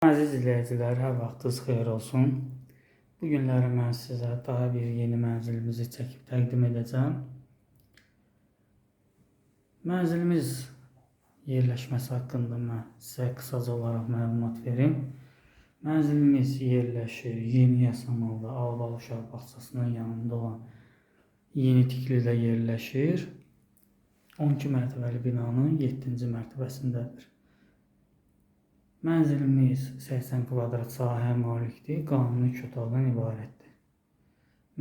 Aziz izləyicilər, hər vaxtınız xeyir olsun. Bu günləri mən sizə daha bir yeni mənzilimizi çəkib təqdim edəcəm. Mənzilimiz yerləşməsi haqqında mən sizə qısaca olaraq məlumat verim. Mənzilimiz yerləşir Yeni Yasamalda Albalı uşaq bağçasının yanında olan Yeni Tiklidə yerləşir. 12 mərtəbəli binanın 7-ci mərtəbəsindədir. Mənzilimiz 80 kvadrat sahəyə malikdir, qanuni iki otaqdan ibarətdir.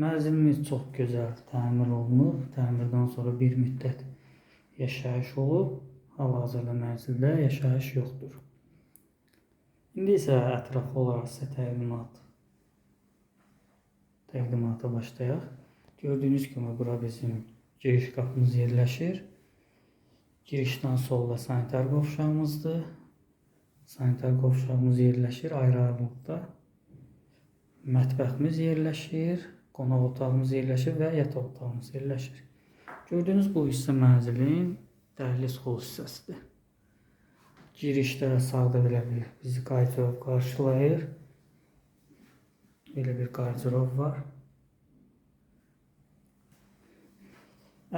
Mənzilimiz çox gözəl təmir olunub, təmirdən sonra bir müddət yaşayış olub, hal-hazırda mənzildə yaşayış yoxdur. İndi isə ətraflı olaraq sizə təqdimat təqdimata başlayaq. Gördüyünüz kimi bura bizim giriş qapımız yerləşir. Girişdən solda sanitar qovşağımızdır. Sanitar qovşağımız yerləşir ayrı-ayrılıqda. Mətbəximiz yerləşir, qonaq otağımız yerləşir və yataq otağımız yerləşir. Gördüyünüz bu hissə mənzilin dəhliz xol hissəsidir. Girişdə sağda belə bir bizi qarşılov qarşılayır. Belə bir qarşılov var.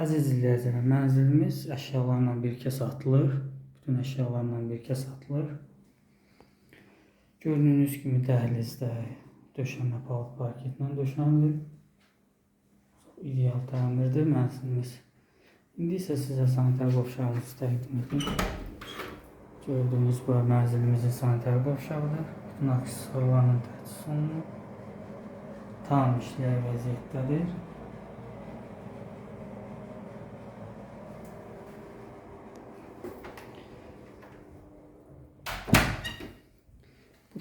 Əziz izləyicilər, mənzilimiz əşyalarla birgə satılır. Bütün əşyalarla birgə satılır. Gördüyünüz kimi dəhlizdə döşəmə palıd parketlə döşənilib. İdeal təmirdir mənzilimiz. İndi isə sizə sanitar qovşağımızı təqdim edim. Gördüyünüz bu mənzilimizin sanitar qovşağıdır. Bütün aksesuarlarla təchiz olunub. Tam işləyər vəziyyətdədir.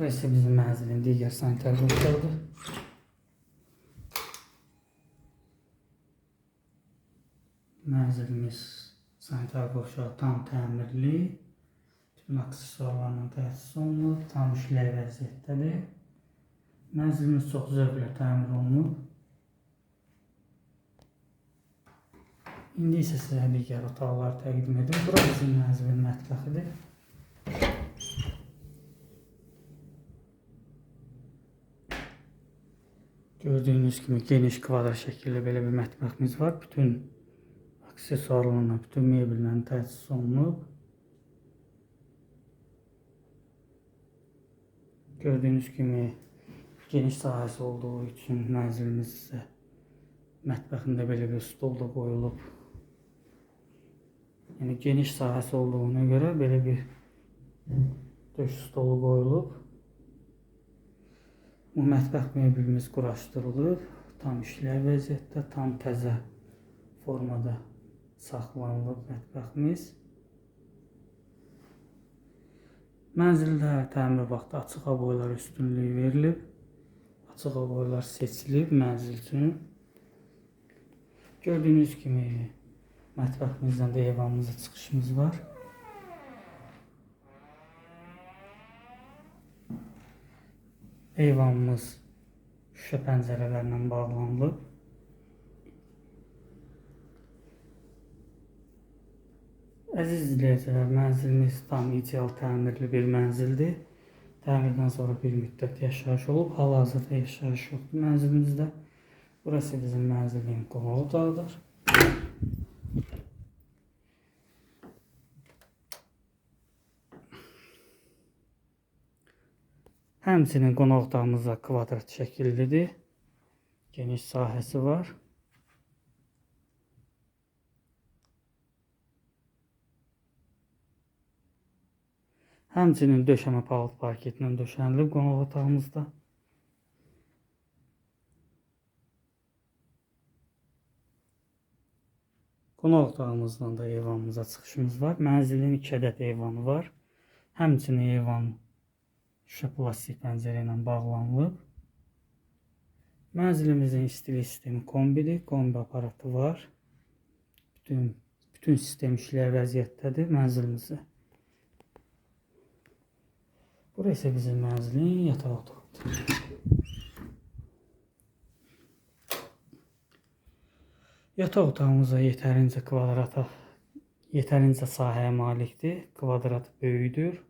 Burası bizim mənzilin digər sanitar qovşağıdır. Mənzilimiz sanitar qovşağı tam təmirli. Bütün aksesuarlarla təchiz olunub, tam işlək vəziyyətdədir. Mənzilimiz çox zövqlə təmir olunub. İndi isə sizə digər otaqları təqdim edim. Bura bizim mənzilin mətbəxidir. Gördüyünüz kimi geniş kvadrat şəkilli belə bir mətbəximiz var. Bütün aksesuarlarla, bütün mebellə təchiz olunub. Gördüyünüz kimi geniş sahəsi olduğu üçün mənzilimiz isə mətbəxində belə bir stol da qoyulub. Yəni geniş sahəsi olduğuna görə belə bir döş stolu qoyulub. Bu mətbəx mebelimiz quraşdırılıb, tam işlək vəziyyətdə, tam təzə formada saxlanılıb mətbəximiz. Mənzildə təmir vaxtı açıq hava üstünlüyü verilib. Açıq hava seçilib mənzil üçün. Gördüyünüz kimi mətbəximizdən də eyvanımıza çıxışımız var. Eyvanımız şüşə pəncərələrlə bağlanılıb. Əziz izləyicilər, mənzilimiz tam ideal təmirli bir mənzildir. Təmirdən sonra bir müddət yaşayış olub, hal-hazırda yaşayış yoxdur mənzilimizdə. Burası bizim mənzilin qonaq otağıdır. Həmçinin qonaq otağımız da kvadrat şəkillidir. Geniş sahəsi var. Həmçinin döşəmə palıd parketindən döşənilib qonaq otağımızda. Qonaq otağımızdan da eyvanımıza çıxışımız var. Mənzilin 2 ədəd eyvanı var. Həmçinin eyvan şüşə plastik pəncərə ilə bağlanılıb. Mənzilimizin istilik sistemi kombidir. Kombi aparatı var. Bütün bütün sistem işləyər vəziyyətdədir mənzilimizdə. Bura isə bizim mənzilin yataq otağıdır. Yataq otağımıza yetərincə kvadrata yetərincə sahəyə malikdir. Kvadrat böyükdür.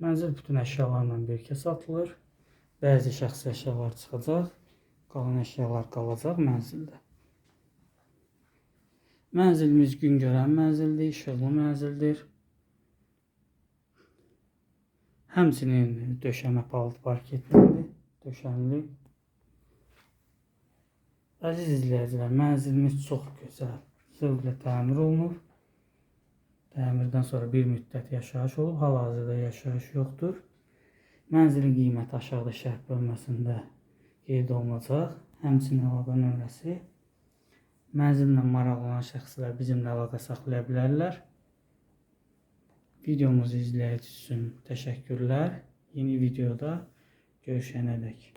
Mənzil bütün əşyalarla birgə satılır. Bəzi şəxsi əşyalar çıxacaq, qalan əşyalar qalacaq mənzildə. Mənzilimiz gün görən mənzildir, işıqlı mənzildir. Həmçinin döşəmə palıd parketlidir, döşənli. Əziz izləyicilər, mənzilimiz çox gözəl, zövqlə təmir olunub. Təmirdən sonra bir müddət yaşayış olub, hal-hazırda yaşayış yoxdur. Mənzilin qiyməti aşağıda şərh bölməsində qeyd olunacaq. Həmçinin əlaqə nömrəsi. Mənzillə maraqlanan şəxslər bizimlə əlaqə saxlaya bilərlər. Videomuzu izlədiyiniz üçün təşəkkürlər. Yeni videoda görüşənədək.